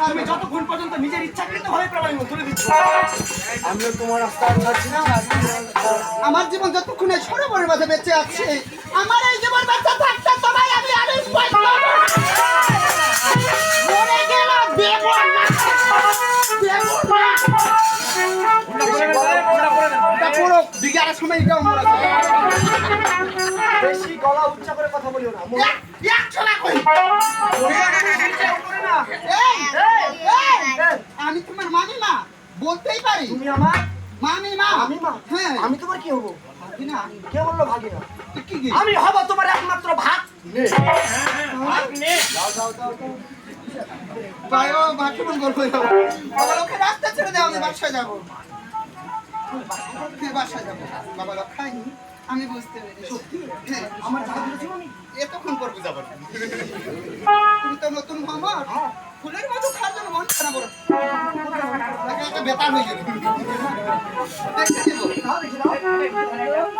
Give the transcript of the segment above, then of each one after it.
তুমি যতক্ষণ পর্যন্ত নিজের ইচ্ছাকৃত ভাবে প্রমাণ তুলে দিচ্ছ আমিও তোমার রাস্তা ছাড়ছি না আমার জীবন যতক্ষণে সরোবরের মাঝে বেঁচে আছে আমার এই জীবন বাচ্চা থাকতে তোমায় আমি মরে গেল পুরো বিঘার সময় এটাও মরা বেশি গলা উচ্চা করে কথা বলিও না একশো না কই। না এই, এই, এই, আমি তোমার মামি মা বলতেই তুমি আমার? মামি মা! আমি মা? হ্যাঁ। আমি তোমার কি হব? ভাবি কে বলল ভাগি কি কি আমি হব তোমার একমাত্র ভাগ। ভাই ও বাকি মন গল্প বাবা লোকে রাস্তা ছেড়ে দাও আমি বাসায় যাব। হ্যাঁ বাসায় যাব। বাবা লোক খাইনি আমি বুঝতে পেরেছি। সত্যি? হ্যাঁ আমার এতক্ষণ তুমি তো নতুন মামার ফুলের মতো খাওয়ার জন্য মন খারাপ করো তাকে হয়ে গেল দেখতে দেবো।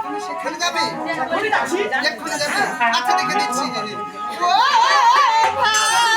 তুমি সেখানে যাবে? এক্ষুনি যাবে? আচ্ছা দেখে দিচ্ছি। ও অগ্নি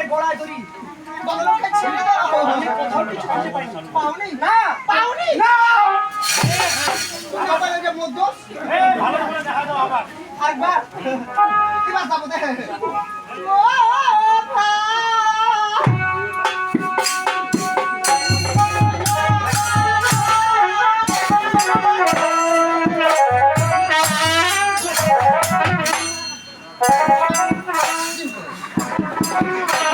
চালাকে গলায় ধরি আমি কোথাও কিছু পাইনি পাওনি না পাওনি না আবার এই যে মধ্যস ভালো করে দেখা দাও আবার আরেকবার এবার যাব দেখে ও ভাই তুমি এত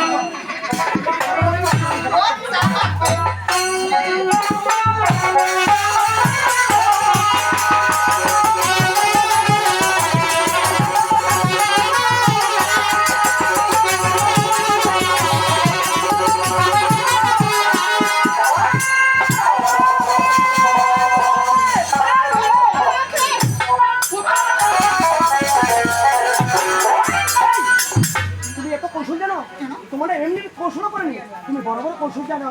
তোমার এমনি কৌশল করেনি তুমি বড় বড় কৌশল জানো।